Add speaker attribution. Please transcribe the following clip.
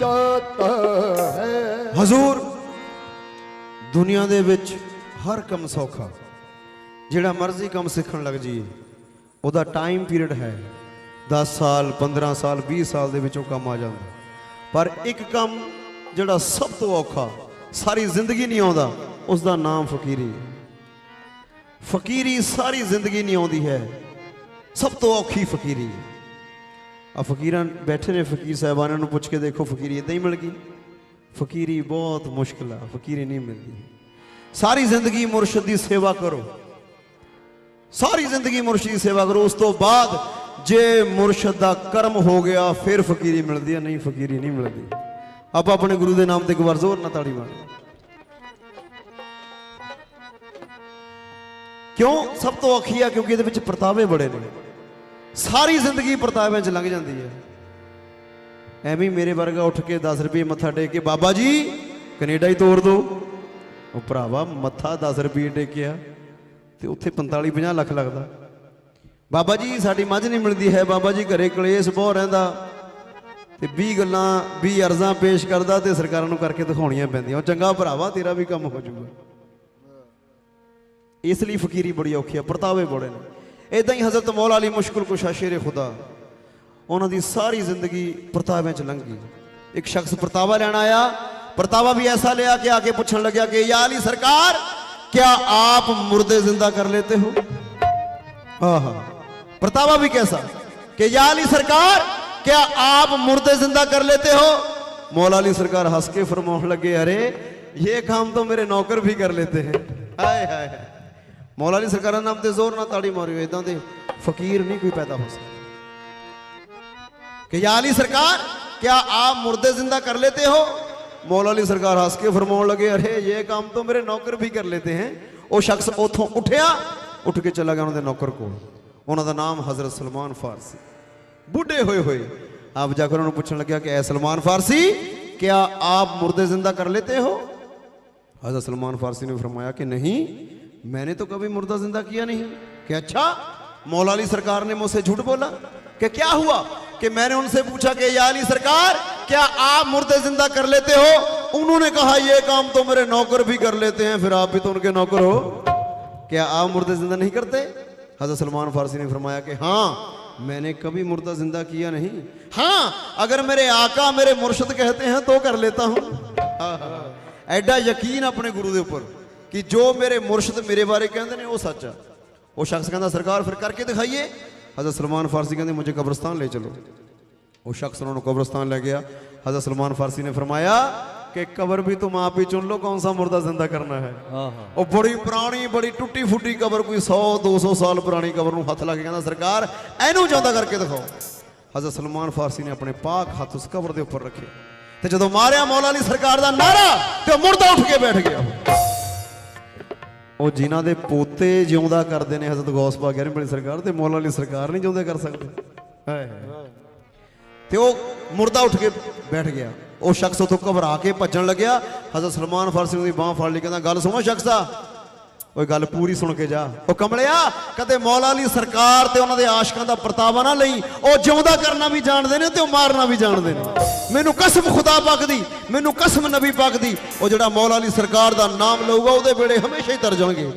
Speaker 1: ਜਾਤਾ ਹੈ।
Speaker 2: ਹਜ਼ੂਰ, ਦੁਨੀਆ ਦੇ ਵਿੱਚ ਹਰ ਕੰਮ ਸੌਖਾ। ਜਿਹੜਾ ਮਰਜ਼ੀ ਕੰਮ ਸਿੱਖਣ ਲੱਗ ਜਾਈਏ, ਉਹਦਾ ਟਾਈਮ ਪੀਰੀਅਡ ਹੈ। 10 ਸਾਲ 15 ਸਾਲ 20 ਸਾਲ ਦੇ ਵਿੱਚ ਉਹ ਕੰਮ ਆ ਜਾਂਦਾ। ਪਰ ਇੱਕ ਕੰਮ ਜਿਹੜਾ ਸਭ ਤੋਂ ਔਖਾ, ਸਾਰੀ ਜ਼ਿੰਦਗੀ ਨਹੀਂ ਆਉਂਦਾ ਉਸ ਦਾ ਨਾਮ ਫਕੀਰੀ ਫਕੀਰੀ ਸਾਰੀ ਜ਼ਿੰਦਗੀ ਨਹੀਂ ਆਉਂਦੀ ਹੈ, ਸਭ ਤੋਂ ਔਖੀ ਫਕੀਰੀ ਹੈ। ਆ ਫਕੀਰਾਂ ਬੈਠੇ ਨੇ ਫਕੀਰ ਸਾਹਿਬਾਨਾਂ ਨੂੰ ਪੁੱਛ ਕੇ ਦੇਖੋ, ਫਕੀਰੀ ਇਦਾਂ ਹੀ ਮਿਲ ਗਈ? ਫਕੀਰੀ ਬਹੁਤ ਮੁਸ਼ਕਿਲ ਆ, ਫਕੀਰੀ ਨਹੀਂ ਮਿਲਦੀ। ਸਾਰੀ ਜ਼ਿੰਦਗੀ ਮੁਰਸ਼ਿਦ ਦੀ ਸੇਵਾ ਕਰੋ। ਸਾਰੀ ਜ਼ਿੰਦਗੀ ਮੁਰਸ਼ਿਦ ਦੀ ਸੇਵਾ ਕਰੋ, ਉਸ ਤੋਂ ਬਾਅਦ ਜੇ ਮੁਰਸ਼ਿਦ ਦਾ ਕਰਮ ਹੋ ਗਿਆ, ਫਿਰ ਫਕੀਰੀ ਮਿਲਦੀ ਹੈ ਨਹੀਂ ਫਕੀਰੀ ਨਹੀਂ ਮਿਲਦੀ। ਆਪਾਂ ਆਪਣੇ ਗੁਰੂ ਦੇ ਨਾਮ ਤੇ ਇੱਕ ਵਾਰ ਜ਼ੋਰ ਨਾਲ ਤਾੜੀ ਮਾਰੋ। ਕਿਉਂ? ਸਭ ਤੋਂ ਔਖੀ ਆ, ਕਿਉਂਕਿ ਇਹਦੇ ਵਿੱਚ ਪਰਤਾਵੇ ਬੜੇ ਨੇ। ਸਾਰੀ ਜ਼ਿੰਦਗੀ ਪਰਤਾਵਿਆਂ 'ਚ ਲੰਘ ਜਾਂਦੀ ਹੈ। ਐਵੇਂ ਮੇਰੇ ਵਰਗਾ ਉੱਠ ਕੇ 10 ਰੁਪਏ ਮੱਥਾ ਟੇਕ ਕੇ, ਬਾਬਾ ਜੀ, ਕੈਨੇਡਾ ਹੀ ਤੋੜ ਦੋ। ਉਹ ਭਰਾਵਾ ਮੱਥਾ 10 ਰੁਪਏ ਟੇਕਿਆ ਤੇ ਉੱਥੇ 45 50 ਲੱਖ ਲੱਗਦਾ। ਬਾਬਾ ਜੀ, ਸਾਡੀ ਮੱਝ ਨਹੀਂ ਮਿਲਦੀ ਹੈ। ਬਾਬਾ ਜੀ, ਘਰੇ ਕਲੇਸ਼ ਬਹੁਤ ਰਹਿੰਦਾ। ਤੇ 20 ਗੱਲਾਂ 20 ਅਰਜ਼ਾਂ ਪੇਸ਼ ਕਰਦਾ ਤੇ ਸਰਕਾਰਾਂ ਨੂੰ ਕਰਕੇ ਦਿਖਾਉਣੀਆਂ ਪੈਂਦੀਆਂ। ਉਹ ਚੰਗਾ ਭਰਾਵਾ, ਤੇਰਾ ਵੀ ਕੰਮ ਹੋ ਜਾਊਗਾ। ਇਸ ਲਈ ਫਕੀਰੀ ਬੜੀ ਔਖੀ ਆ ਪਰਤਾਵੇ ਬੜੇ ਨੇ। ਇਦਾਂ ਹੀ ਹਜ਼ਰਤ ਮੌਲਾ ਅਲੀ ਮੁਸ਼ਕਲ ਕੁਸ਼ਾ ਸ਼ੇਰ ਖੁਦਾ ਉਹਨਾਂ ਦੀ ਸਾਰੀ ਜ਼ਿੰਦਗੀ ਪਰਤਾਵਿਆਂ ਚ ਲੰਘ ਗਈ ਇੱਕ ਸ਼ਖਸ ਪਰਤਾਵਾ ਲੈਣ ਆਇਆ ਪਰਤਾਵਾ ਵੀ ਐਸਾ ਲਿਆ ਕਿ ਆ ਕੇ ਪੁੱਛਣ ਲੱਗਿਆ ਕਿ ਯਾ ਅਲੀ ਸਰਕਾਰ क्या आप मुर्दे जिंदा कर लेते हो आहा परतावा भी कैसा कि या अली सरकार क्या आप मुर्दे जिंदा कर लेते हो मौला अली सरकार हंस के फरमाने लगे अरे ये काम तो मेरे नौकर भी कर लेते हैं हाय हाय हाय ਮੌਲਾ ਅਲੀ ਸਰਕਾਰਾਂ ਨਾਮ ਤੇ ਜ਼ੋਰ ਨਾਲ ਤਾੜੀ ਮਾਰਿਓ ਇਦਾਂ ਦੇ ਫਕੀਰ ਨਹੀਂ ਕੋਈ ਪੈਦਾ ਹੋ ਸਕਦਾ ਕਿ ਯਾ ਅਲੀ ਸਰਕਾਰ क्या आप मुर्दे जिंदा कर लेते हो ਮੌਲਾ ਅਲੀ ਸਰਕਾਰ ਹੱਸ ਕੇ ਫਰਮਾਉਣ ਲੱਗੇ ਅਰੇ ਇਹ ਕੰਮ ਤਾਂ ਮੇਰੇ ਨੌਕਰ ਵੀ ਕਰ ਲੈਤੇ ਹੈ ਉਹ ਸ਼ਖਸ ਉਥੋਂ ਉੱਠਿਆ ਉੱਠ ਕੇ ਚਲਾ ਗਿਆ ਉਹਨਾਂ ਦੇ ਨੌਕਰ ਕੋਲ ਉਹਨਾਂ ਦਾ ਨਾਮ ਹਜ਼ਰਤ ਸਲਮਾਨ ਫਾਰਸੀ ਬੁੱਢੇ ਹੋਏ ਹੋਏ ਆਪ ਜਾ ਕੇ ਉਹਨਾਂ ਨੂੰ ਪੁੱਛਣ ਲੱਗਿਆ ਕਿ ਐ ਸਲਮਾਨ ਫਾਰਸੀ क्या आप मुर्दे जिंदा कर लेते हो हजरत सलमान फारसी ने फरमाया कि नहीं मैंने तो कभी मुर्दा ज़िंदा किया नहीं। कि अच्छा मौलाली सरकार ने मुझसे झूठ बोला? कि क्या हुआ? कि मैंने उनसे पूछा कि याली सरकार, क्या आप मुर्दे ज़िंदा कर लेते हो? उन्होंने कहा यह काम तो मेरे नौकर भी कर लेते हैं, फिर आप भी तो उनके नौकर हो। क्या आप मुर्दे ज़िंदा नहीं करते? हज़रत सलमान फारसी ने फरमाया कि हाँ मैंने कभी मुर्दा ज़िंदा किया नहीं। हाँ अगर मेरे आका मेरे मुर्शद कहते हैं तो कर लेता हूँ। एडा यकीन अपने गुरु के ऊपर ਕਿ ਜੋ ਮੇਰੇ ਮੁਰਸ਼ਿਦ ਮੇਰੇ ਬਾਰੇ ਕਹਿੰਦੇ ਨੇ ਉਹ ਸੱਚ ਆ। ਉਹ ਸ਼ਖਸ ਕਹਿੰਦਾ ਸਰਕਾਰ ਫਿਰ ਕਰਕੇ ਦਿਖਾਈਏ। ਹਜ਼ਰ ਸਲਮਾਨ ਫਾਰਸੀ ਕਹਿੰਦੇ ਮੈਨੂੰ ਕਬਰਸਤਾਨ ਲੈ ਚਲੋ। ਉਹ ਸ਼ਖਸ ਉਹਨਾਂ ਨੂੰ ਕਬਰਸਤਾਨ ਲੈ ਗਿਆ। ਹਜ਼ਰ ਸਲਮਾਨ ਫਾਰਸੀ ਨੇ ਫਰਮਾਇਆ ਕਿ ਕਬਰ ਵੀ ਤੂੰ ਆਪ ਹੀ ਚੁਣ ਲੋ ਕੌਣ ਸਾ ਮੁਰਦਾ ਜ਼ਿੰਦਾ ਕਰਨਾ ਹੈ? ਉਹ ਬੜੀ ਪੁਰਾਣੀ ਬੜੀ ਟੁੱਟੀ ਫੁੱਟੀ ਕਬਰ ਕੋਈ 100 200 ਸਾਲ ਪੁਰਾਣੀ ਕਬਰ ਨੂੰ ਹੱਥ ਲਾ ਕੇ ਕਹਿੰਦਾ ਸਰਕਾਰ ਇਹਨੂੰ ਜਿਉਂਦਾ ਕਰਕੇ ਦਿਖਾਓ। ਹਜ਼ਰ ਸਲਮਾਨ ਫਾਰਸੀ ਨੇ ਆਪਣੇ ਪਾਕ ਹੱਥ ਉਸ ਕਬਰ ਦੇ ਉੱਪਰ ਰੱਖੇ। ਤੇ ਜਦੋਂ ਮਾਰਿਆ ਮੌਲਾ ਅਲੀ ਸਰਕਾਰ ਦਾ ਨਾਰਾ ਤੇ ਮੁਰਦਾ ਉੱਠ ਕੇ ਬੈਠ ਗਿਆ। ਉਹ ਜਿਨ੍ਹਾਂ ਦੇ ਪੋਤੇ ਜਿਉਂਦਾ ਕਰਦੇ ਨੇ ਹਜ਼ਰਤ ਗੌਸ ਬਾਗ ਗਿਆਰਵੀਂ ਸਰਕਾਰ ਤੇ ਮੌਲਾ ਅਲੀ ਸਰਕਾਰ ਨਹੀਂ ਜਿਉਂਦੇ ਕਰ ਸਕਦੇ। ਹਾਏ। ਤੇ ਉਹ ਮੁਰਦਾ ਉੱਠ ਕੇ ਬੈਠ ਗਿਆ। ਉਹ ਸ਼ਖਸ ਉਥੋਂ ਘਬਰਾ ਕੇ ਭੱਜਣ ਲੱਗਿਆ। ਹਜ਼ਰਤ ਸਲਮਾਨ ਫਾਰਸੀ ਦੀ ਬਾਹ ਫੜ ਲਈ ਕਹਿੰਦਾ ਗੱਲ ਸੁਣੋ ਸ਼ਖਸਾ ਓਏ ਗੱਲ ਪੂਰੀ ਸੁਣ ਕੇ ਜਾ। ਉਹ ਕਮਲਿਆ, ਕਦੇ ਮੌਲਾ ਅਲੀ ਸਰਕਾਰ ਤੇ ਉਹਨਾਂ ਦੇ ਆਸ਼ਕਾਂ ਦਾ ਪਰਤਾਵਾ ਨਾ ਲਈ, ਉਹ ਜਿਉਂਦਾ ਕਰਨਾ ਵੀ ਜਾਣਦੇ ਨੇ ਤੇ ਉਹ ਮਾਰਨਾ ਵੀ ਜਾਣਦੇ ਨੇ। ਮੈਨੂੰ ਕਸਮ ਖੁਦਾ ਪਾਕ ਦੀ, ਮੈਨੂੰ ਕਸਮ ਨਬੀ ਪਾਕ ਦੀ, ਉਹ ਜਿਹੜਾ ਮੌਲਾ ਅਲੀ ਸਰਕਾਰ ਦਾ ਨਾਮ ਲਊਗਾ, ਉਹਦੇ ਵੇਲੇ ਹਮੇਸ਼ਾ ਹੀ ਤਰ ਜਾਣਗੇ।